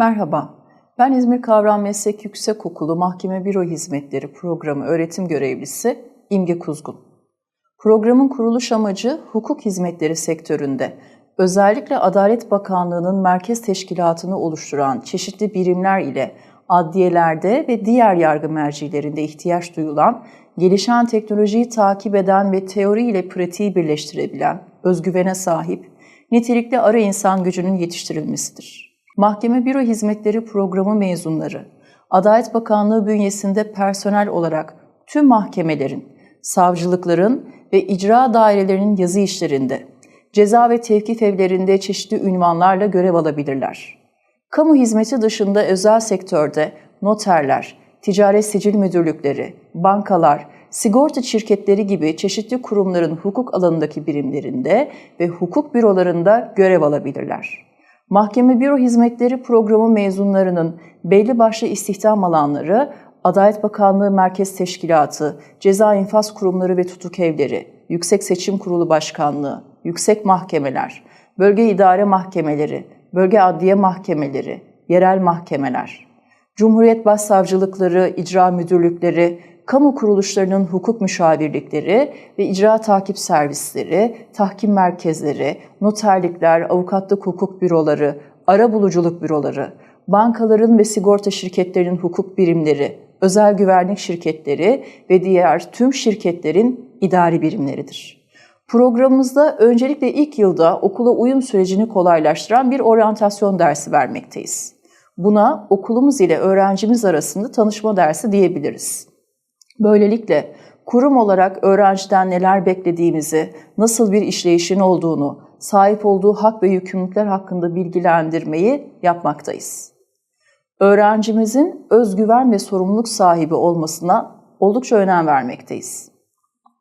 Merhaba, ben İzmir Kavram Meslek Yüksekokulu Mahkeme Büro Hizmetleri Programı öğretim görevlisi İmge Kuzgun. Programın kuruluş amacı hukuk hizmetleri sektöründe özellikle Adalet Bakanlığı'nın merkez teşkilatını oluşturan çeşitli birimler ile adliyelerde ve diğer yargı mercilerinde ihtiyaç duyulan, gelişen teknolojiyi takip eden ve teori ile pratiği birleştirebilen, özgüvene sahip, nitelikli ara insan gücünün yetiştirilmesidir. Mahkeme Büro Hizmetleri Programı mezunları, Adalet Bakanlığı bünyesinde personel olarak tüm mahkemelerin, savcılıkların ve icra dairelerinin yazı işlerinde, ceza ve tevkif evlerinde çeşitli ünvanlarla görev alabilirler. Kamu hizmeti dışında özel sektörde noterler, ticaret sicil müdürlükleri, bankalar, sigorta şirketleri gibi çeşitli kurumların hukuk alanındaki birimlerinde ve hukuk bürolarında görev alabilirler. Mahkeme Büro Hizmetleri Programı mezunlarının belli başlı istihdam alanları Adalet Bakanlığı Merkez Teşkilatı, Ceza İnfaz Kurumları ve Tutuk Evleri, Yüksek Seçim Kurulu Başkanlığı, Yüksek Mahkemeler, Bölge İdare Mahkemeleri, Bölge Adliye Mahkemeleri, Yerel Mahkemeler, Cumhuriyet Başsavcılıkları, İcra Müdürlükleri, kamu kuruluşlarının hukuk müşavirlikleri ve icra takip servisleri, tahkim merkezleri, noterlikler, avukatlık hukuk büroları, ara buluculuk büroları, bankaların ve sigorta şirketlerinin hukuk birimleri, özel güvenlik şirketleri ve diğer tüm şirketlerin idari birimleridir. Programımızda öncelikle ilk yılda okula uyum sürecini kolaylaştıran bir oryantasyon dersi vermekteyiz. Buna okulumuz ile öğrencimiz arasında tanışma dersi diyebiliriz. Böylelikle kurum olarak öğrenciden neler beklediğimizi, nasıl bir işleyişin olduğunu, sahip olduğu hak ve yükümlülükler hakkında bilgilendirmeyi yapmaktayız. Öğrencimizin özgüven ve sorumluluk sahibi olmasına oldukça önem vermekteyiz.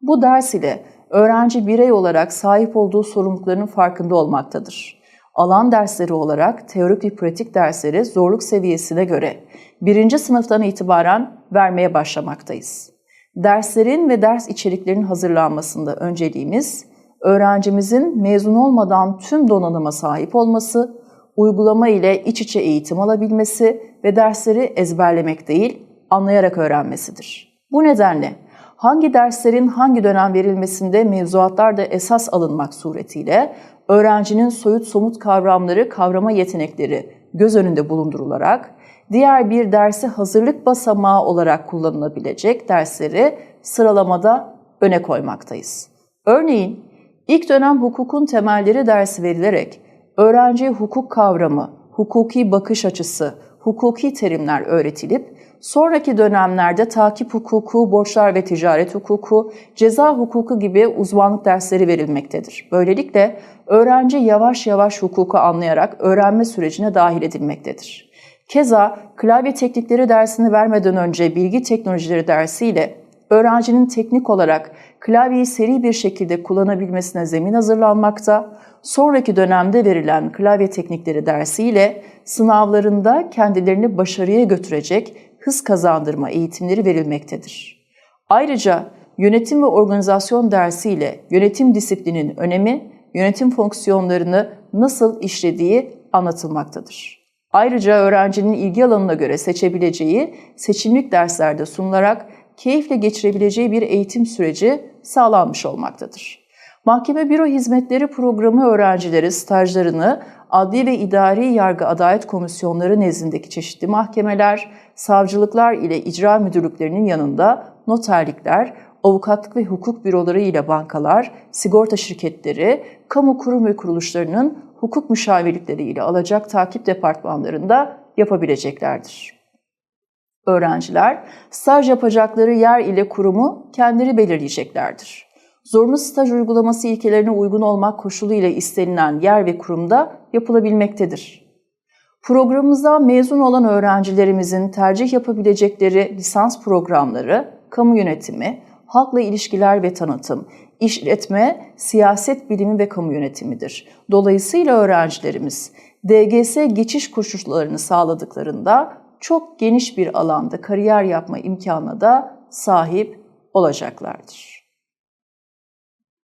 Bu ders ile öğrenci birey olarak sahip olduğu sorumlulukların farkında olmaktadır. Alan dersleri olarak teorik ve pratik dersleri zorluk seviyesine göre birinci sınıftan itibaren vermeye başlamaktayız. Derslerin ve ders içeriklerinin hazırlanmasında önceliğimiz, öğrencimizin mezun olmadan tüm donanıma sahip olması, uygulama ile iç içe eğitim alabilmesi ve dersleri ezberlemek değil, anlayarak öğrenmesidir. Bu nedenle hangi derslerin hangi dönem verilmesinde mevzuatlar da esas alınmak suretiyle öğrencinin soyut somut kavramları, kavrama yetenekleri göz önünde bulundurularak diğer bir dersi hazırlık basamağı olarak kullanılabilecek dersleri sıralamada öne koymaktayız. Örneğin ilk dönem hukukun temelleri dersi verilerek öğrenciye hukuk kavramı, hukuki bakış açısı, hukuki terimler öğretilip sonraki dönemlerde takip hukuku, borçlar ve ticaret hukuku, ceza hukuku gibi uzmanlık dersleri verilmektedir. Böylelikle öğrenci yavaş yavaş hukuku anlayarak öğrenme sürecine dahil edilmektedir. Keza klavye teknikleri dersini vermeden önce bilgi teknolojileri dersiyle öğrencinin teknik olarak klavyeyi seri bir şekilde kullanabilmesine zemin hazırlanmakta, sonraki dönemde verilen klavye teknikleri dersiyle sınavlarında kendilerini başarıya götürecek hız kazandırma eğitimleri verilmektedir. Ayrıca yönetim ve organizasyon dersiyle yönetim disiplinin önemi, yönetim fonksiyonlarını nasıl işlediği anlatılmaktadır. Ayrıca öğrencinin ilgi alanına göre seçebileceği seçimlik derslerde sunularak keyifle geçirebileceği bir eğitim süreci sağlanmış olmaktadır. Mahkeme Büro Hizmetleri Programı öğrencileri stajlarını adli ve idari yargı adalet komisyonları nezdindeki çeşitli mahkemeler, savcılıklar ile icra müdürlüklerinin yanında noterlikler, avukatlık ve hukuk büroları ile bankalar, sigorta şirketleri, kamu kurum ve kuruluşlarının hukuk müşavirlikleri ile alacak takip departmanlarında yapabileceklerdir. Öğrenciler staj yapacakları yer ile kurumu kendileri belirleyeceklerdir. Zorunlu staj uygulaması ilkelerine uygun olmak koşuluyla istenilen yer ve kurumda yapılabilmektedir. Programımızda mezun olan öğrencilerimizin tercih yapabilecekleri lisans programları, kamu yönetimi, halkla ilişkiler ve tanıtım, işletme, siyaset bilimi ve kamu yönetimidir. Dolayısıyla öğrencilerimiz DGS geçiş koşullarını sağladıklarında çok geniş bir alanda kariyer yapma imkanına da sahip olacaklardır.